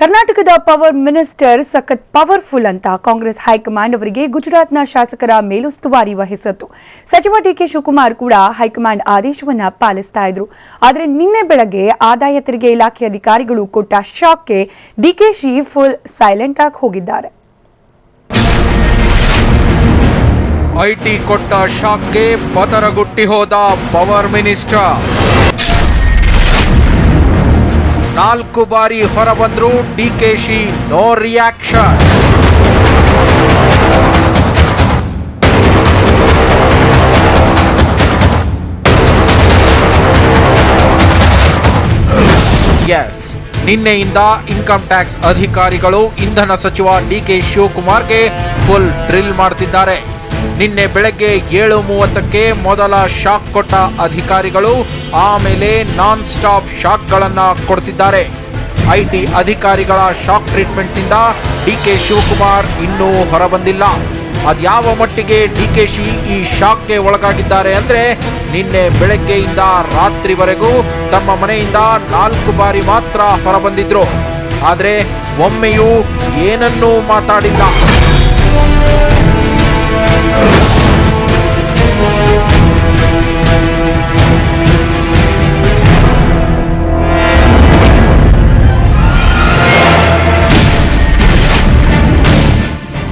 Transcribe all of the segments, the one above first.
ಕರ್ನಾಟಕದ power minister ಸಖತ್ powerful ಅಂತ ಕಾಂಗ್ರೆಸ್ ಹೈಕಮಾಂಡ್ ಅವರಿಗೆ ಗುಜರಾತ್ನ ಶಾಸಕರ ಮೇಲುಸ್ತುವಾರಿ ವಹಿಸಿತ್ತು. ಸಚಿವ ಡಿಕೆ ಶಿವಕುಮಾರ್ ಕೂಡ ಹೈಕಮಾಂಡ್ ಆದೇಶವನ್ನ ಪಾಲಿಸ್ತಾ ಇದ್ರು. ಆದರೆ ನಿನ್ನೆ ಬೆಳಗ್ಗೆ ಆದಾಯ ತೆರಿಗೆ ಇಲಾಖೆ ಅಧಿಕಾರಿಗಳು ಕೊಟ್ಟ ಶಾಕ್ಗೆ ಡಿಕೆಶಿ ಫುಲ್ ಸೈಲೆಂಟ್ ಆಗಿ ಹೋಗಿದ್ದಾರೆ. ಐಟಿ ಕೊಟ್ಟ ಶಾಕ್ಗೆ ಪತರಗುಟ್ಟಿ ಹೋದ ಪವರ್ ಮಿನಿಸ್ಟರ್. ನಾಲ್ಕು ಬಾರಿ ಹೊರಬಂದ್ರು ಡಿಕೆಶಿ, ನೋ ರಿಯಾಕ್ಷನ್. ಎಸ್ ನಿನ್ನೆಯಿಂದ ಇನ್ಕಮ್ ಟ್ಯಾಕ್ಸ್ ಅಧಿಕಾರಿಗಳು, ಇಂಧನ ಸಚಿವ ಡಿಕೆ ಶಿವಕುಮಾರ್ಗೆ ಫುಲ್ ಡ್ರಿಲ್ ಮಾಡ್ತಿದ್ದಾರೆ. ನಿನ್ನೆ ಬೆಳಗ್ಗೆ ಏಳು ಮೂವತ್ತಕ್ಕೆ ಮೊದಲ ಶಾಕ್ ಕೊಟ್ಟ ಅಧಿಕಾರಿಗಳು ಆಮೇಲೆ ನಾನ್ ಸ್ಟಾಪ್ ಶಾಕ್ಗಳನ್ನು ಕೊಡ್ತಿದ್ದಾರೆ ಐಟಿ ಅಧಿಕಾರಿಗಳ ಶಾಕ್ ಟ್ರೀಟ್ಮೆಂಟ್ನಿಂದ ಡಿಕೆ ಶಿವಕುಮಾರ್ ಇನ್ನೂ ಹೊರಬಂದಿಲ್ಲ. ಅದ್ಯಾವ ಮಟ್ಟಿಗೆ ಡಿ ಕೆ ಶಿ ಈ ಶಾಕ್ಗೆ ಒಳಗಾಗಿದ್ದಾರೆ ಅಂದ್ರೆ ನಿನ್ನೆ ಬೆಳಗ್ಗೆಯಿಂದ ರಾತ್ರಿವರೆಗೂ ತಮ್ಮ ಮನೆಯಿಂದ ನಾಲ್ಕು ಬಾರಿ ಮಾತ್ರ ಹೊರಬಂದಿದ್ರು. ಆದ್ರೆ ಒಮ್ಮೆಯೂ ಏನನ್ನೂ ಮಾತಾಡಿಲ್ಲ.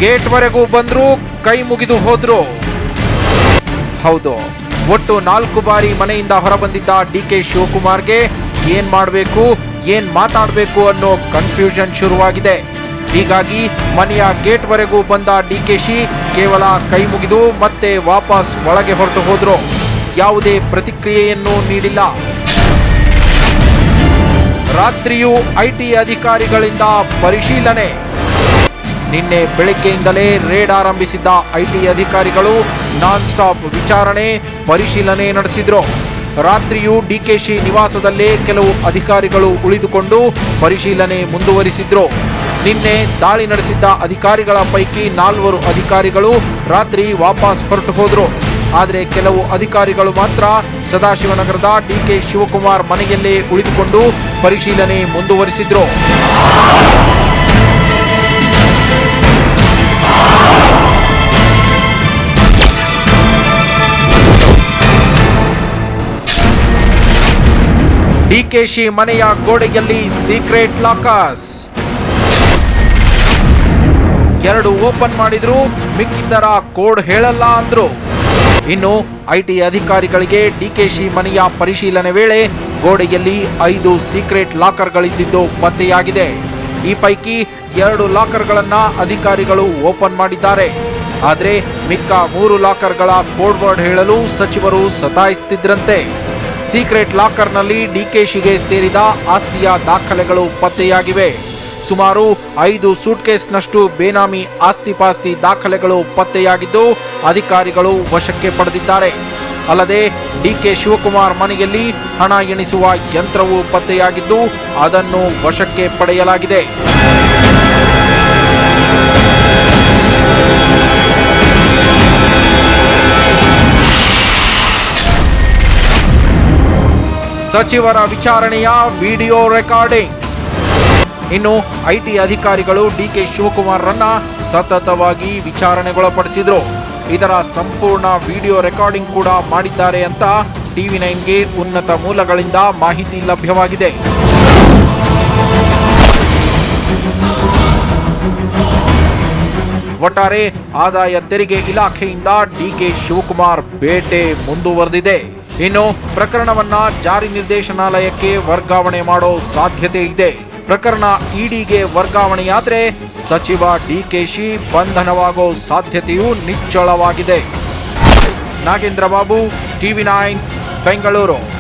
ಗೇಟ್ವರೆಗೂ ಬಂದ್ರು ಕೈ ಮುಗಿದು ಹೋದ್ರು. ಹೌದು, ಒಟ್ಟು ನಾಲ್ಕು ಬಾರಿ ಮನೆಯಿಂದ ಹೊರಬಂದಿದ್ದ ಡಿ ಕೆ ಶಿವಕುಮಾರ್ಗೆ ಏನ್ ಮಾಡಬೇಕು, ಏನ್ ಮಾತಾಡಬೇಕು ಅನ್ನೋ ಕನ್ಫ್ಯೂಷನ್ ಶುರುವಾಗಿದೆ. ಹೀಗಾಗಿ ಮನೆಯ ಗೇಟ್ವರೆಗೂ ಬಂದ ಡಿ ಕೆ ಶಿ ಕೇವಲ ಕೈ ಮುಗಿದು ಮತ್ತೆ ವಾಪಸ್ ಒಳಗೆ ಹೊರಟು ಹೋದ್ರು. ಯಾವುದೇ ಪ್ರತಿಕ್ರಿಯೆಯನ್ನು ನೀಡಿಲ್ಲ. ರಾತ್ರಿಯೂ ಐಟಿ ಅಧಿಕಾರಿಗಳಿಂದ ಪರಿಶೀಲನೆ. ನಿನ್ನೆ ಬೆಳಗ್ಗೆಯಿಂದಲೇ ರೇಡ್ ಆರಂಭಿಸಿದ್ದ ಐಟಿ ಅಧಿಕಾರಿಗಳು ನಾನ್ ಸ್ಟಾಪ್ ವಿಚಾರಣೆ ಪರಿಶೀಲನೆ ನಡೆಸಿದ್ರು. ರಾತ್ರಿಯೂ ಡಿಕೆಶಿ ನಿವಾಸದಲ್ಲೇ ಕೆಲವು ಅಧಿಕಾರಿಗಳು ಉಳಿದುಕೊಂಡು ಪರಿಶೀಲನೆ ಮುಂದುವರಿಸಿದ್ರು. ನಿನ್ನೆ ದಾಳಿ ನಡೆಸಿದ್ದ ಅಧಿಕಾರಿಗಳ ಪೈಕಿ ನಾಲ್ವರು ಅಧಿಕಾರಿಗಳು ರಾತ್ರಿ ವಾಪಸ್ ಹೊರಟು ಹೋದ್ರು. ಆದರೆ ಕೆಲವು ಅಧಿಕಾರಿಗಳು ಮಾತ್ರ ಸದಾಶಿವನಗರದ ಡಿಕೆ ಶಿವಕುಮಾರ್ ಮನೆಯಲ್ಲೇ ಉಳಿದುಕೊಂಡು ಪರಿಶೀಲನೆ ಮುಂದುವರಿಸಿದ್ರು. ಡಿಕೆಶಿ ಮನೆಯ ಗೋಡೆಯಲ್ಲಿ ಸೀಕ್ರೆಟ್ ಲಾಕರ್ಸ್. ಎರಡು ಓಪನ್ ಮಾಡಿದ್ರು, ಮಿಕ್ಕಿದ್ದರ ಕೋಡ್ ಹೇಳಲ್ಲ ಅಂದ್ರು. ಇನ್ನು ಐಟಿ ಅಧಿಕಾರಿಗಳಿಗೆ ಡಿಕೆಶಿ ಮನೆಯ ಪರಿಶೀಲನೆ ವೇಳೆ ಗೋಡೆಯಲ್ಲಿ ಐದು ಸೀಕ್ರೆಟ್ ಲಾಕರ್ಗಳಿದ್ದಿದ್ದು ಪತ್ತೆಯಾಗಿದೆ. ಈ ಪೈಕಿ ಎರಡು ಲಾಕರ್ಗಳನ್ನು ಅಧಿಕಾರಿಗಳು ಓಪನ್ ಮಾಡಿದ್ದಾರೆ. ಆದರೆ ಮಿಕ್ಕ ಮೂರು ಲಾಕರ್ಗಳ ಕೋಡ್ ವರ್ಡ್ ಹೇಳಲು ಸಚಿವರು ಸತಾಯಿಸುತ್ತಿದ್ರಂತೆ. ಸೀಕ್ರೆಟ್ ಲಾಕರ್ನಲ್ಲಿ ಡಿಕೆಶಿಗೆ ಸೇರಿದ ಆಸ್ತಿಯ ದಾಖಲೆಗಳು ಪತ್ತೆಯಾಗಿವೆ. ಸುಮಾರು ಐದು ಸೂಟ್ಕೇಸ್ನಷ್ಟು ಬೇನಾಮಿ ಆಸ್ತಿಪಾಸ್ತಿ ದಾಖಲೆಗಳು ಪತ್ತೆಯಾಗಿದ್ದು, ಅಧಿಕಾರಿಗಳು ವಶಕ್ಕೆ ಪಡೆದಿದ್ದಾರೆ. ಅಲ್ಲದೆ, ಡಿಕೆ ಶಿವಕುಮಾರ್ ಮನೆಯಲ್ಲಿ ಹಣ ಎಣಿಸುವ ಯಂತ್ರವು ಪತ್ತೆಯಾಗಿದ್ದು, ಅದನ್ನು ವಶಕ್ಕೆ ಪಡೆಯಲಾಗಿದೆ. ಸಚಿವರ ವಿಚಾರಣೆಯ ವಿಡಿಯೋ ರೆಕಾರ್ಡಿಂಗ್. ಇನ್ನು ಐಟಿ ಅಧಿಕಾರಿಗಳು ಡಿಕೆ ಶಿವಕುಮಾರ್ರನ್ನ ಸತತವಾಗಿ ವಿಚಾರಣೆಗೊಳಪಡಿಸಿದ್ರು. ಇದರ ಸಂಪೂರ್ಣ ವಿಡಿಯೋ ರೆಕಾರ್ಡಿಂಗ್ ಕೂಡ ಮಾಡಿದ್ದಾರೆ ಅಂತ ಟಿವಿ ನೈನ್ಗೆ ಉನ್ನತ ಮೂಲಗಳಿಂದ ಮಾಹಿತಿ ಲಭ್ಯವಾಗಿದೆ. ಒಟ್ಟಾರೆ ಆದಾಯ ತೆರಿಗೆ ಇಲಾಖೆಯಿಂದ ಡಿಕೆ ಶಿವಕುಮಾರ್ ಬೇಟೆ ಮುಂದುವರೆದಿದೆ. ಇನ್ನು ಪ್ರಕರಣವನ್ನ ಜಾರಿ ನಿರ್ದೇಶನಾಲಯಕ್ಕೆ ವರ್ಗಾವಣೆ ಮಾಡೋ ಸಾಧ್ಯತೆ ಇದೆ. ಪ್ರಕರಣ ಇಡಿಗೆ ವರ್ಗಾವಣೆಯಾದರೆ ಸಚಿವ ಡಿಕೆಶಿ ಬಂಧನವಾಗೋ ಸಾಧ್ಯತೆಯೂ ನಿಚ್ಚಳವಾಗಿದೆ. Nagendra Babu TV nine, Bengaluru.